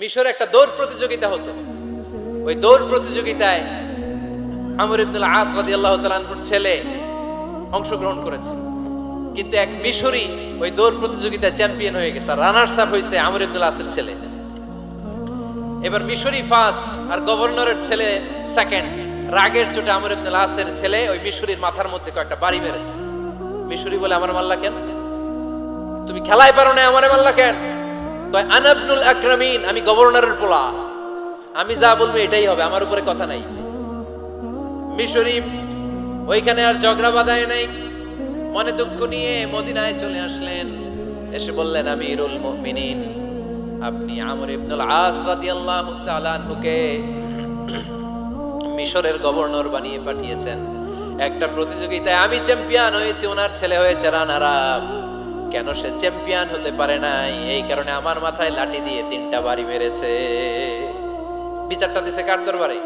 মিশরে একটা দৌড় প্রতিযোগিতা হতো। ওই দৌড় প্রতিযোগিতায় আমর ইবনুল আস রাদিয়াল্লাহু তাআলার ছেলে অংশগ্রহণ করেছে। কিন্তু এক মিশরি ওই দৌড় প্রতিযোগিতায় চ্যাম্পিয়ন হয়ে গেছে রানার্স আপ হয়েছে আমর ইবনুল আসের ছেলে। এবার মিশরি ফার্স্ট আর গভর্নরের ছেলে সেকেন্ড। রাগের চোটে আমর ইবনুল আসের ছেলে ওই মিশরির মাথার মধ্যে কয়েকটা বাড়ি মেরেছে। মিশরি বলে, আমার মাল্লা কেন? তুমি খেলায় পারো না, আমারে মাল্লা কেন? আনাবনুল আকরামিন, আমি গভর্নরের পোলা। আমি যা বলব এটাই হবে, আমার উপরে কথা নাই। মিশরি ওইখানে আর ঝগড়া বাঁধায় নাই। মনে দুঃখ নিয়ে মদিনায় চলে আসলেন। এসে বললেন, আমিরুল মুমিনিন, আপনি আমর ইবনুল আস রাদিয়াল্লাহু তাআলা আনহুকে মিশরের গভর্নর বানিয়ে পাঠিয়েছেন। একটা প্রতিযোগিতায় আমি চ্যাম্পিয়ন হয়েছি, ওনার ছেলে হয়েছে রানার আপ। কেন সে চ্যাম্পিয়ন হতে পারে নাই? এই কারণে আমার মাথায় লাঠি দিয়ে তিনটা বাড়ি মেরেছে। বিচারটা দিছে কার দরবারে?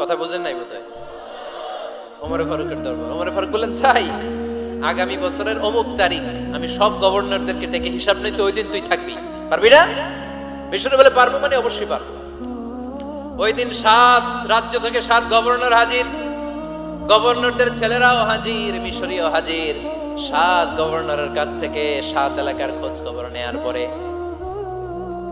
কথা বুঝেন নাই বোধহয়? ওমরে ফারুকের দরবার। ওমরে ফারুক বললেন তাই আগামী বছরের অমুক তারিখ, আমি সব গভর্নরদেরকে ডেকে হিসাব নই তো ওই দিন তুই থাকবি। পারবি না? মিশরে বলে, পারব মানে অবশ্যই পারব। ওই দিন সাত রাজ্য থেকে সাত গভর্নর হাজির। গভর্নরদের ছেলেরাও হাজির, মিশরীয় হাজির। সাত গভর্নরের কাছ থেকে সাত এলাকার খোঁজ খবর নেয়ার পরে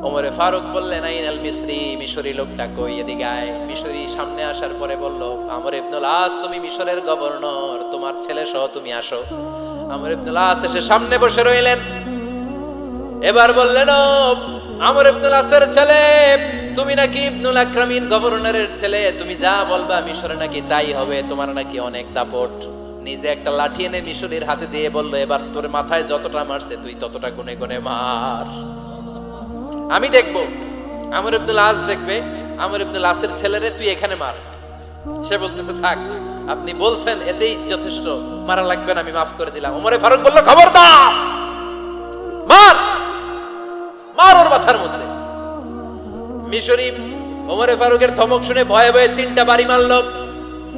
ওমরে ফারুক বললেন, আইন আল মিশরি মিশরি লোকটা কই এদিকে আয়। মিশরি সামনে আসার পরে বলল, আমর ইবনুল আস, তুমি মিশরের গভর্নর, তোমার ছেলে সহ তুমি আসো। আমর ইবনুল আস এসে সামনে বসে রইলেন। এবার বললেন, ও আমর ইবনুল আসের ছেলে, তুমি নাকি ইবনুল আকরামিন গভর্নরের ছেলে? তুমি যা বলবা মিশরে নাকি তাই হবে, তোমার নাকি অনেক দাপট। নিজে একটা লাঠি এনে মিশরের হাতে দিয়ে বলল, এবার তোর মাথায় যতটা মারছে, তুই ততটা গুনে গুনে মার। আমি দেখব। আমর ইবনুল আস দেখবে। আমর ইবনুল আসের ছেলেরে তুই এখানে মার। সে বলতেছে, থাক, আপনি বলছেন, এতেই যথেষ্ট। মারা লাগবে না, আমি মাফ করে দিলাম। ওমরে ফারুক বলল, খবরদার, মার মার ওর মাথার মধ্যে। মিশরি ওমরে ফারুকের ধমক শুনে ভয়ে ভয়ে তিনটা বাড়ি মারলো।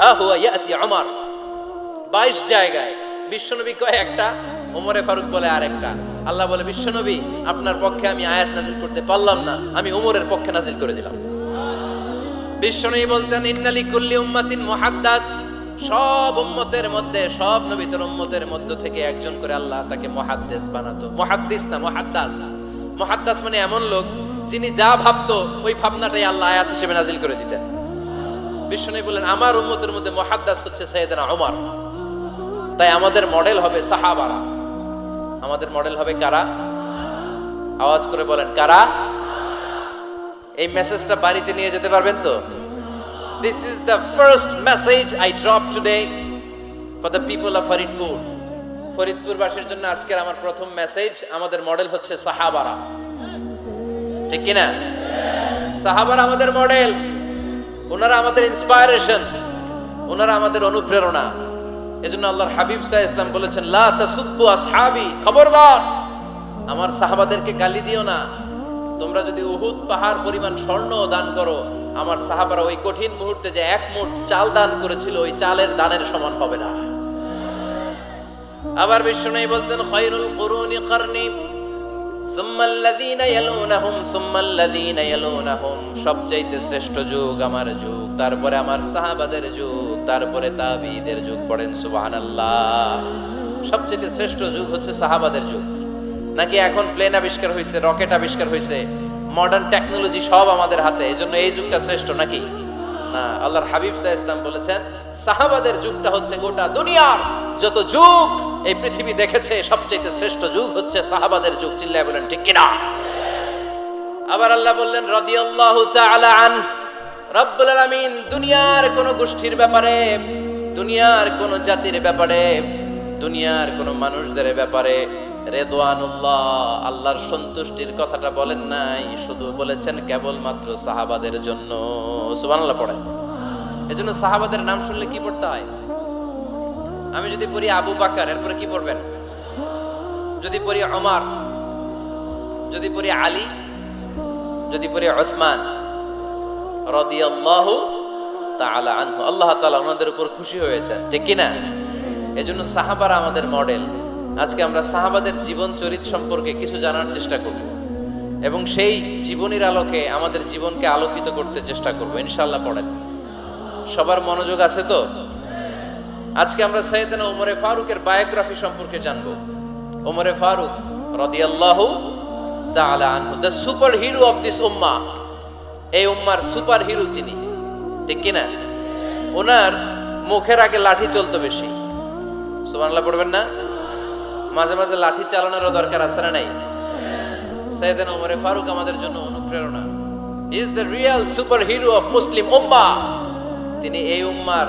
হা আমার বাইশ জায়গায়, বিশ্বনবী কয় একটা, ওমরে ফারুক বলে আর একটা আল্লাহ বলে, বিশ্বনবী, আপনার পক্ষে আমি আয়াত নাজিল করতে পারলাম না, আমি ওমরের পক্ষে নাজিল করে দিলাম। বিশ্বনবী বলতেন ইন্নালি কুল্লি উম্মাতিন মুহাদ্দাস। সব উম্মতের মধ্যে, সব নবীদের উম্মতের মধ্য থেকে একজন করে আল্লাহ তাকে মুহাদ্দিস বানাতো। মুহাদ্দিস না, মুহাদ্দাস। মুহাদ্দাস মানে এমন লোক, যিনি যা ভাবতো, ওই ভাবনাটাই আল্লাহ আয়াত হিসেবে নাজিল করে দিতেন। বিষ্ণু বললেন, আমার উম্মতের মধ্যে মহাদ্দাস হচ্ছে সৈয়দনা ওমর তাই আমাদের মডেল হবে সাহাবারা। আমাদের মডেল হবে কারা? আওয়াজ করে বলেন, কারা? এই মেসেজটা বাড়িতে নিয়ে যেতে পারবেন তো? This is the first message I drop today for the people of Faridpur ফরিদপুরবাসীর জন্য আজকের আমার প্রথম মেসেজ আমাদের মডেল হচ্ছে সাহাবারা। ঠিক কিনা? সাহাবারা আমাদের মডেল ওনারা আমাদের ইন্সপায়ারেশন ওনারা আমাদের অনুপ্রেরণা। এজন্য আল্লাহর হাবিব সাহ ইসলাম বলেছেন, লা তাসুব্বু আসহাবি, খবরদার। আমার সাহাবাদেরকে গালি দিও না। তোমরা যদি উহুদ পাহাড় পরিমাণ স্বর্ণ দান করো, আমার সাহাবারা ওই কঠিন মুহূর্তে যে এক মুঠ চাল দান করেছিল, ওই চালের দানের সমান হবে না। আবার বিশ্ব বিষ্ণু বলতেন, খৈরুল করনি সবচাইতে শ্রেষ্ঠ যুগ আমার যুগ, তারপরে আমার সাহাবাদের যুগ, তারপরে তাবিদের যুগ, পড়েন সুবহানাল্লাহ। সবচাইতে শ্রেষ্ঠ যুগ হচ্ছে সাহাবাদের যুগ। নাকি এখন প্লেন আবিষ্কার হয়েছে রকেট আবিষ্কার হয়েছে মডার্ন টেকনোলজি সব আমাদের হাতে এই জন্য এই যুগটা শ্রেষ্ঠ নাকি? না, আল্লাহর হাবিব সাহ ইসলাম বলেছেন, সাহাবাদের যুগটা হচ্ছে গোটা দুনিয়ার যত যুগ এই পৃথিবী দেখেছে সবচেয়ে শ্রেষ্ঠ যুগ হচ্ছে সাহাবাদের যুগ। চিল্লায় বলেন, ঠিক কিনা? আবার আল্লাহ বললেন, রাদিয়াল্লাহু তাআলা আন, রব্বুল আলামিন দুনিয়ার কোন গোষ্ঠীর ব্যাপারে, দুনিয়ার কোন জাতির ব্যাপারে, দুনিয়ার কোন মানুষদের ব্যাপারে রেদওয়ানুল্লাহ, আল্লাহর সন্তুষ্টির কথাটা বলেন নাই, শুধু বলেছেন কেবলমাত্র সাহাবাদের জন্য। সুবহানাল্লাহ পড়েন। এজন্য সাহাবাদের নাম শুনলে কি পড়তে হয়? আমি যদি পড়ি আবু বাকার, এরপরে কি পড়বেন? যদি পড়ি ওমর, যদি পড়ি আলী, যদি পড়ি ওসমান আল্লাহ তাআলা ওনাদের খুশি হয়েছেন এজন্য সাহাবারা আমাদের মডেল। আজকে আমরা সাহাবাদের জীবন চরিত সম্পর্কে কিছু জানার চেষ্টা এবং সেই আলোকে আমাদের জীবনকে আলোকিত করতে চেষ্টা করব। সবার মনোযোগ আছে তো? আজকে আমরা সৈয়দনা ওমরে ফারুকের বায়োগ্রাফি সম্পর্কে জানব। ওমরে ফারুক রাদিয়াল্লাহু তাআলা আনহু the super hero of this উম্মাহ এই উম্মার সুপার হিরো যিনি, ঠিক কি না ওনার মুখের আগে লাঠি চলতো বেশি। সুবহানাল্লাহ পড়বেন না? মাঝে মাঝে লাঠি চালানোরও দরকার আছে না নাই? সৈয়দনা ওমরে ফারুক আমাদের জন্য অনুপ্রেরণা। Is the real super hero of Muslim উম্মাহ তিনি এই উম্মার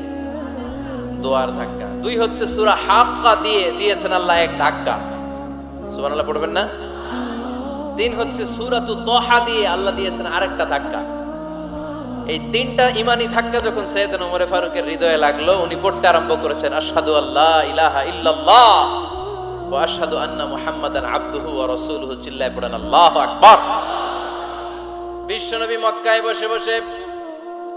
দোয়ার ধাক্কা। দুই হচ্ছে সুরা হাক্কা দিয়ে দিয়েছেন আল্লাহ এক ধাক্কা। সুবহানাল্লাহ, পড়বেন না? তিন হচ্ছে সুরা সুরাতু তোহা দিয়ে আল্লাহ দিয়েছেন আরেকটা ধাক্কা। এই তিনটা ইমানি ধাক্কা যখন সৈয়দ ওমরে ফারুকের হৃদয়ে লাগল, উনি পড়তে আরম্ভ করেছেন, আশহাদু আল্লাহ ইলাহা ইল্লাল্লাহ ওয়া আশহাদু আন্না মুহাম্মাদান আবদুহু ওয়া রাসূলুহু চিল্লায় পড়েন, আল্লাহু আকবার। বিশ্বনবী মক্কায় বসে বসে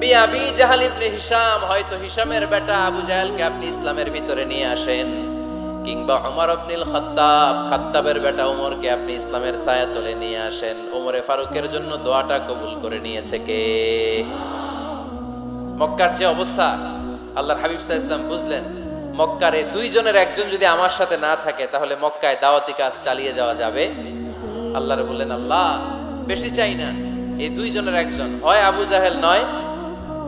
বিয়াবি জাহাল ইবনে হয়তো বেটা আবু আপনি ইসলামের ভিতরে নিয়ে আসেন। কিংবা ওমর খাত্তাব, খাত্তাবের বেটা ওমরকে আপনি ইসলামের ছায়া নিয়ে আসেন। ওমরে ফারুকের জন্য দোয়াটা কবুল করে নিয়েছে কে? মক্কার যে অবস্থা, আল্লাহর হাবিব সাহা ইসলাম বুঝলেন, মক্কার এই দুইজনের একজন যদি আমার সাথে না থাকে, তাহলে মক্কায় দাওয়াতি কাজ চালিয়ে যাওয়া যাবে? আল্লাহরে বললেন, আল্লাহ, বেশি চাই না। এই দুইজনের একজন, হয় আবু জাহেল নয়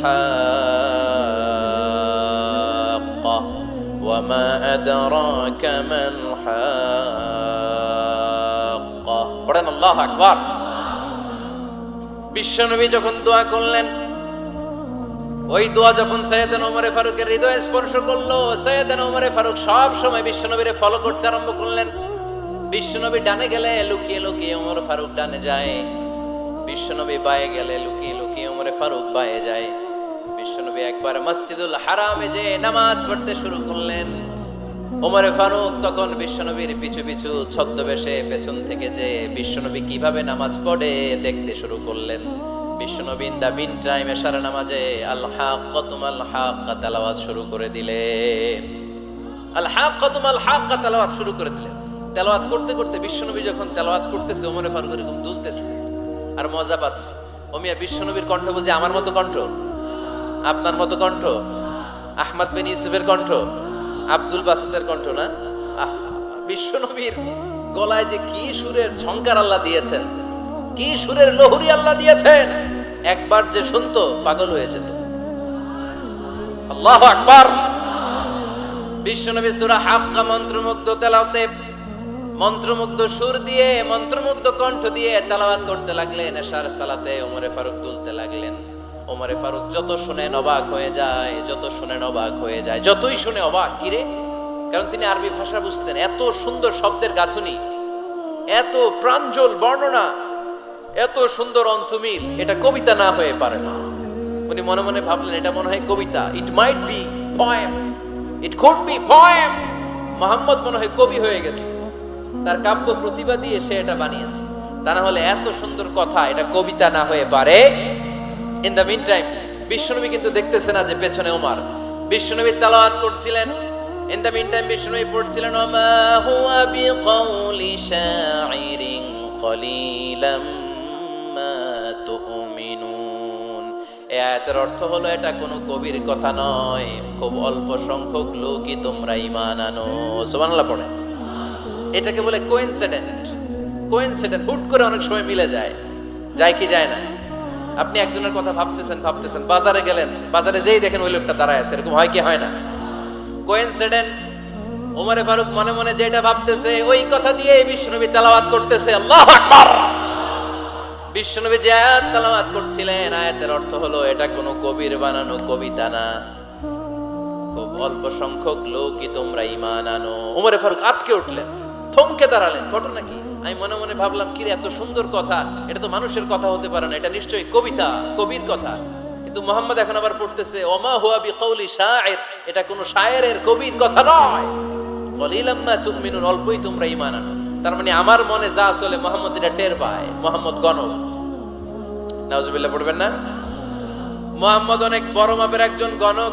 হাক্কা ওয়া মা আদরাকা মাল হাক্কা পড়েন, আল্লাহু আকবার। বিশ্বনবী যখন দোয়া করলেন, ওই দোয়া যখন সৈয়দান ওমরে ফারুকের হৃদয়ে স্পর্শ করল, সৈয়দান ওমরে ফারুক সব সময় বিশ্বনবীরে ফলো করতে আরম্ভ করলেন। বিশ্বনবী ডানে গেলে লুকিয়ে লুকিয়ে ওমর ফারুক ডানে যায়। বিশ্বনবী বায়ে গেলে লুকিয়ে লুকিয়ে ওমরে ফারুক বায়ে যায়। বিশ্বনবী একবার মসজিদুল হারামে যে নামাজ পড়তে শুরু করলেন। ওমরে ফারুক তখন বিশ্বনবীর পিছু পিছু ছদ্মবেশে পেছন থেকে যে বিশ্বনবী কীভাবে নামাজ পড়ে দেখতে শুরু করলেন। বিশ্বনবী দা মিন টাইম এশার নামাজে আল হাক্কা তুমাল হাক্কা তেলাওয়াত শুরু করে দিলেন। আল হাক্কা তুমাল হাক্কা তেলাওয়াত শুরু করে দিলেন। তেলাওয়াত করতে করতে বিশ্বনবী যখন তেলাওয়াত করতেছে ওমরে ফারুক এরকম দুলতেছে। আর মজা পাচ্ছে। ওমিয়া বিশ্বনবীর কণ্ঠ বুঝি আমার মতো কণ্ঠ? আপনার মতো কণ্ঠ? আহমদ বিন ইউসুফের কণ্ঠ? আব্দুল বাসিদের কণ্ঠ না? বিশ্বনবীর গলায় যে কি সুরের ঝংকার আল্লাহ দিয়েছেন, কি সুরের লহুরি আল্লাহ দিয়েছেন, একবার যে শুনতো, পাগল হয়ে যেত। আল্লাহ আকবার। বিশ্বনবী সূরা হাক্কা মন্ত্রমুগ্ধ তেলাওতে মন্ত্রমুগ্ধ সুর দিয়ে, মন্ত্রমুগ্ধ কণ্ঠ দিয়ে তেলাওয়াত করতে লাগলেন, এশার সালাতে ওমরে ফারুক তুলতে লাগলেন। ওমরে ফারুক, যত শুনে অবাক হয়ে যায়, যত শুনে অবাক হয়ে যায়, যতই শুনে অবাক কিরে কারণ তিনি আরবি ভাষা বুঝতেন, এত সুন্দর শব্দের গাঁথুনি, এত প্রাঞ্জল বর্ণনা, এত সুন্দর অন্তমিল এটা কবিতা না হয়ে পারে না। উনি মনে মনে ভাবলেন, এটা মনে হয় কবিতা it might be poem it could be poem Muhammad মনে হয় কবি হয়ে গেছে। তার কাব্য প্রতিভা দিয়ে সে এটা বানিয়েছে। তা না হলে এত সুন্দর কথা, এটা কবিতা না হয়ে পারে। ইন দ্য মিন টাইম বিশ্বনবী কিন্তু দেখতেছে না যে পেছনে ওমার। বিশ্বনবী তালাওয়াত করছিলেন। ইন দ্য মিন টাইম বিশ্বনবী পড়ছিলেন, ওমা হুয়া বিকাউলি শাইরিন কলিলাম মা অর্থ হলো, এটা কোনো কবির কথা নয়। খুব অল্প সংখ্যক লোকই তোমরা ঈমান আনো। সুবহানাল্লাহ পড়ে এটাকে বলে কোইনসিডেন্ট কোইনসিডেন্ট হুট করে অনেক সময় মিলে যায়। যায় কি যায় না। আপনি একজনের কথা ভাবতেছেন ভাবতেছেন, বাজারে গেলেন, বাজারে যেই দেখেন ওই লোকটা দাঁড়ায় আছে, এরকম হয় কি হয় না? কোইনসিডেন্ট ওমরে ফারুক মনে মনে যেটা ভাবতেছে, ওই কথা দিয়ে বিষ্ণুনবী তেলাওয়াত করতেছে, আল্লাহ আকবার। বিশ্বনবী যে আয়াত তেলাওয়াত করছিলেন, আয়াতের অর্থ হলো, এটা কোনো কবির বানানো কবিতা না। খুব অল্প সংখ্যক লোকই তোমরা ইমান আনো। উমরে ফারুক আটকে উঠলেন। থমকে দাঁড়ালেন। ঘটনা কি? আমি মনে মনে ভাবলাম কি এত সুন্দর কথা। এটা তো মানুষের কথা হতে পারে না। এটা নিশ্চয়ই কবিতা, কবির কথা। কিন্তু মোহাম্মদ এখন আবার পড়তেছে, ওমা হুয়া বিকাউলি শায়ের এটা কোনো শায়েরের কবির কথা নয়। কলিলাম মা তুমিনুন, অল্পই তোমরা ইমান আনো। তার মানে আমার মনে যা চলে, মোহাম্মদ এটা টের পায়, মোহাম্মদ গণক। নাউজুবিল্লাহ, পড়বেন না? মোহাম্মদ অনেক বড় মাপের একজন গণক।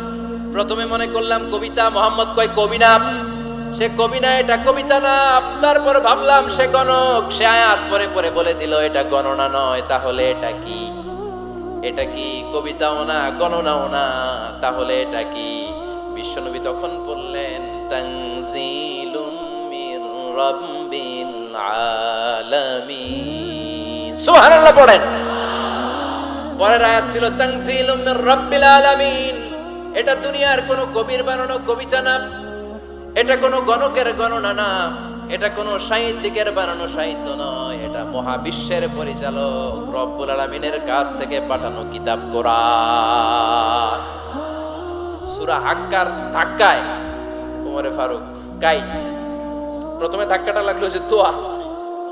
প্রথমে মনে করলাম কবিতা মোহাম্মদ কয় কবি না সে কবি না, এটা কবিতা না। তারপর ভাবলাম সে গণক। সে আয়াত পরে পরে বলে দিল, এটা গণনা নয়, তাহলে এটা কি? এটা কি কবিতাও না, গণনাও না, তাহলে এটা কি? বিশ্বনবী তখন বললেন, তানজিলুম মির রাব্বিল আলামিন। সুবহানাল্লাহ পড়েন। পরের আয়াত ছিল, তানজিলুম মির রাব্বিল আলামিন। এটা দুনিয়ার কোনো কবির বানানো কবিতা না। এটা কোনো গণকের গণনা না। এটা কোনো সাহিত্যিকের বানানো সাহিত্য নয়। এটা মহাবিশ্বের পরিচালক রব্বুল আলামিনের কাছ থেকে পাঠানো কিতাব কোরআন। সূরা হাক্কার ধাক্কায় উমরে ফারুক গাইত। প্রথমে ধাক্কাটা লাগল যে দোয়া।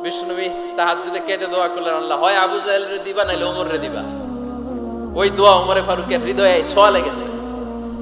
বিষ্ণুবী তাহাজ্জুদে কেঁদে দোয়া করলেন, আল্লাহ, হয় আবু জাহেলের দিবা নাইলে ওমরের দিবা। ওই দোয়া উমরে ফারুকের হৃদয়ে ছোঁয়া লেগেছে।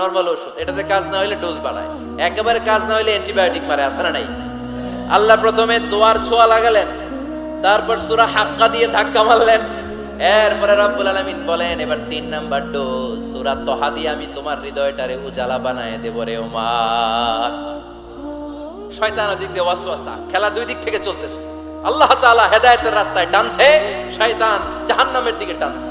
নর্মাল ওষুধ। এটাতে কাজ না হলে ডোজ বাড়ায়। একেবারে কাজ না হলে অ্যান্টিবায়োটিক মারে আসে নাই? আল্লাহ প্রথমে দোয়ার ছোঁয়া লাগালেন, তারপর সুরা হাক্কা দিয়ে ধাক্কা মারলেন। এরপরে রব্বুল আলামিন বলেন, এবার তিন নাম্বার ডোজ সূরা তহা দিয়ে আমি তোমার হৃদয়টারে উজালা বানায় দেব রে ওমার। শয়তান দিক দিয়ে ওয়াসওয়াসা, খেলা দুই দিক থেকে চলতেছে। আল্লাহ তাআলা হেদায়েতের রাস্তায় টানছে, শয়তান জাহান্নামের দিকে টানছে।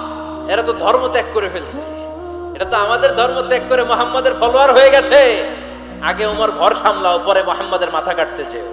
এরা তো ধর্ম ত্যাগ করে ফেলছে। এটা তো আমাদের ধর্ম ত্যাগ করে মোহাম্মদের ফলোয়ার হয়ে গেছে। আগে ওমর ঘর সামলাও, পরে মোহাম্মদের মাথা কাটতে চেও।